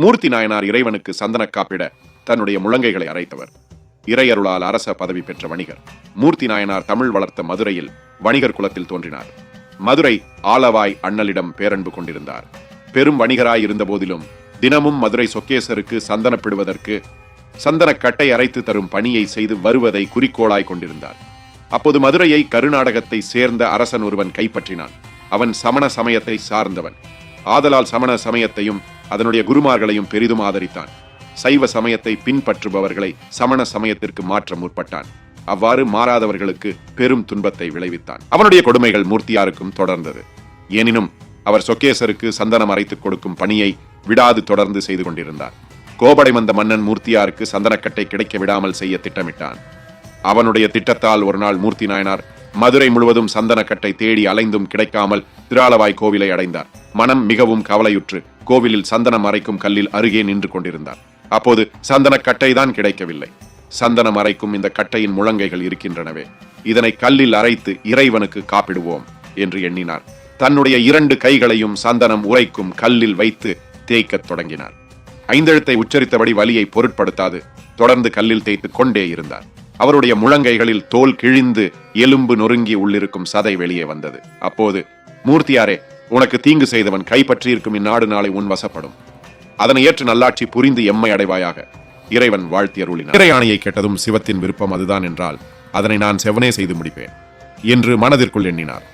மூர்த்தி நாயனார் இறைவனுக்கு சந்தன காப்பிட தன்னுடைய முழங்கைகளை அரைத்தவர். இறையருளால் அரச பதவி பெற்ற வணிகர். மூர்த்தி நாயனார் தமிழ் வளர்த்த மதுரையில் வணிகர் குலத்தில் தோன்றினார். மதுரை ஆலவாய் அண்ணலிடம் பேரன்பு கொண்டிருந்தார். பெரும் வணிகராய் இருந்த போதிலும் தினமும் மதுரை சொக்கேசருக்கு சந்தனப்பிடுவதற்கு சந்தன கட்டை அரைத்து தரும் பணியை செய்து வருவதை குறிக்கோளாய் கொண்டிருந்தார். அப்போது மதுரையை கருநாடகத்தை சேர்ந்த அரசன் ஒருவன் கைப்பற்றினான். அவன் சமண சமயத்தை சார்ந்தவன். ஆதலால் சமண சமயத்தையும் அதனுடைய குருமார்களையும் பெரிதும் ஆதரித்தான். சைவ சமயத்தை பின்பற்றுபவர்களை சமண சமயத்திற்கு மாற்ற முற்பட்டான். அவ்வாறு மாறாதவர்களுக்கு பெரும் துன்பத்தை விளைவித்தான். அவனுடைய கொடுமைகள் மூர்த்தியாருக்கும் தொடர்ந்தது. எனினும் அவர் சொக்கேசருக்கு சந்தனம் அரைத்துக் கொடுக்கும் பணியை விடாது தொடர்ந்து செய்து கொண்டிருந்தார். கோபடை வந்த மன்னன் மூர்த்தியாருக்கு சந்தனக்கட்டை கிடைக்க விடாமல் செய்ய திட்டமிட்டான். அவனுடைய திட்டத்தால் ஒரு நாள் மூர்த்தி நாயனார் மதுரை முழுவதும் சந்தனக்கட்டை தேடி அலைந்தும் கிடைக்காமல் திராளவாய் கோவிலை அடைந்தார். மனம் மிகவும் கவலையுற்று கோவிலில் சந்தனம் அரைக்கும் கல்லில் அருகே நின்று கொண்டிருந்தார். அப்போது சந்தனக்கட்டை தான் கிடைக்கவில்லை. சந்தனம் அரைக்கும் இந்த கட்டையின் முழங்கைகள் இருக்கின்றனவே. இதனை கல்லில் அரைத்து இறைவனுக்கு காப்பிடுவோம் என்று எண்ணினார். தன்னுடைய இரண்டு கைகளையும் சந்தனம் உரைக்கும் கல்லில் வைத்து தேய்க்கத் தொடங்கினார். ஐந்தெழுத்தை உச்சரித்தபடி வலியை பொருட்படுத்தாது தொடர்ந்து கல்லில் தேய்த்துக் கொண்டே இருந்தார். அவருடைய முழங்கைகளில் தோல் கிழிந்து எலும்பு நொறுங்கி உள்ளிருக்கும் சதை வெளியே வந்தது. அப்போது மூர்த்தியாரே உனக்கு தீங்கு செய்தவன் கைப்பற்றியிருக்கும் இந்நாடு நாளை உன் வசப்படும். அதனை ஏற்று நல்லாட்சி புரிந்து எம்மை அடைவாயாக. இறைவன் வாழ்த்தி அருளினார். இறையாணையை கேட்டதும் சிவத்தின் விருப்பம் அதுதான் என்றால் அதனை நான் செவனே செய்து முடிப்பேன் என்று மனதிற்குள் எண்ணினார்.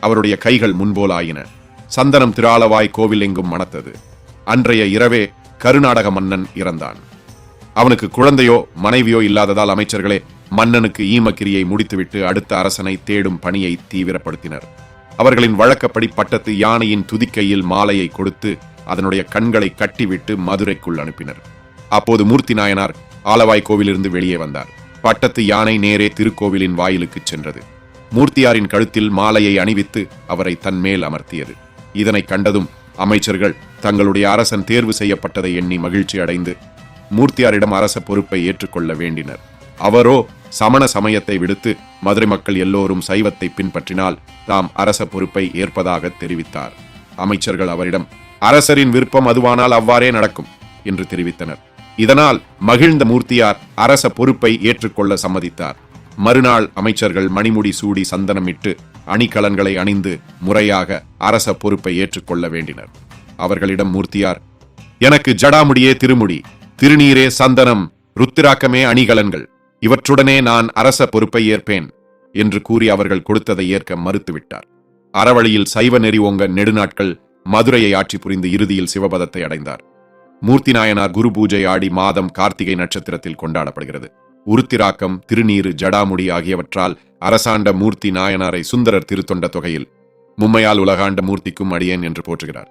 அவருடைய கைகள் முன்போல் ஆயின சந்தனம் திராளவாய் கோவில் எங்கும் மணத்தது. அன்றைய இரவே கருநாடக மன்னன் இறந்தான். அவனுக்கு குழந்தையோ மனைவியோ இல்லாததால் அமைச்சர்களே மன்னனுக்கு ஈமக்கிரியை முடித்துவிட்டு அடுத்த அரசனை தேடும் பணியை தீவிரப்படுத்தினர். அவர்களின் வழக்கப்படி பட்டத்து யானையின் துதிக்கையில் மாலையை கொடுத்து அதனுடைய கண்களை கட்டிவிட்டு மதுரைக்குள் அனுப்பினர். அப்போது மூர்த்தி நாயனார் ஆலவாய் கோவிலிருந்து வெளியே வந்தார். பட்டத்து யானை நேரே திருக்கோவிலின் வாயிலுக்குச் சென்றது. மூர்த்தியாரின் கழுத்தில் மாலையை அணிவித்து அவரை தன்மேல் அமர்த்தியது. இதனை கண்டதும் அமைச்சர்கள் தங்களுடைய அரசன் தேர்வு செய்யப்பட்டதை எண்ணி மகிழ்ச்சி அடைந்து மூர்த்தியாரிடம் அரச பொறுப்பை ஏற்றுக்கொள்ள வேண்டினர். அவரோ சமண சமயத்தை விடுத்து மதுரை மக்கள் எல்லோரும் சைவத்தை பின்பற்றினால் தாம் அரச பொறுப்பை ஏற்பதாக தெரிவித்தார். அமைச்சர்கள் அவரிடம் அரசரின் விருப்பம் அதுவானால் அவ்வாறே நடக்கும் என்று தெரிவித்தனர். இதனால் மகிழ்ந்த மூர்த்தியார் அரச பொறுப்பை ஏற்றுக்கொள்ள சம்மதித்தார். மறுநாள் அமைச்சர்கள் மணிமுடி சூடி சந்தனமிட்டு அணிகலன்களை அணிந்து முறையாக அரச பொறுப்பை ஏற்றுக்கொள்ள வேண்டினர். அவர்களிடம் மூர்த்தியார் எனக்கு ஜடாமுடியே திருமுடி திருநீரே சந்தனம் ருத்திராக்கமே அணிகலன்கள் இவற்றுடனே நான் அரச பொறுப்பை ஏற்பேன் என்று கூறி அவர்கள் கொடுத்ததை ஏற்க மறுத்துவிட்டார். அறவழியில் சைவ நெறி ஓங்க நெடுநாட்கள் மதுரையை ஆட்சி புரிந்து இறுதியில் சிவபதத்தை அடைந்தார். மூர்த்தி நாயனார் குரு பூஜை ஆடி மாதம் கார்த்திகை நட்சத்திரத்தில் கொண்டாடப்படுகிறது. உருத்திராக்கம் திருநீறு ஜடாமுடி ஆகியவற்றால் அரசாண்ட மூர்த்தி நாயனாரை சுந்தரர் திருத்தொண்ட தொகையில் மும்மையால் உலகாண்ட மூர்த்திக்கும் அடியேன் என்று போற்றுகிறார்.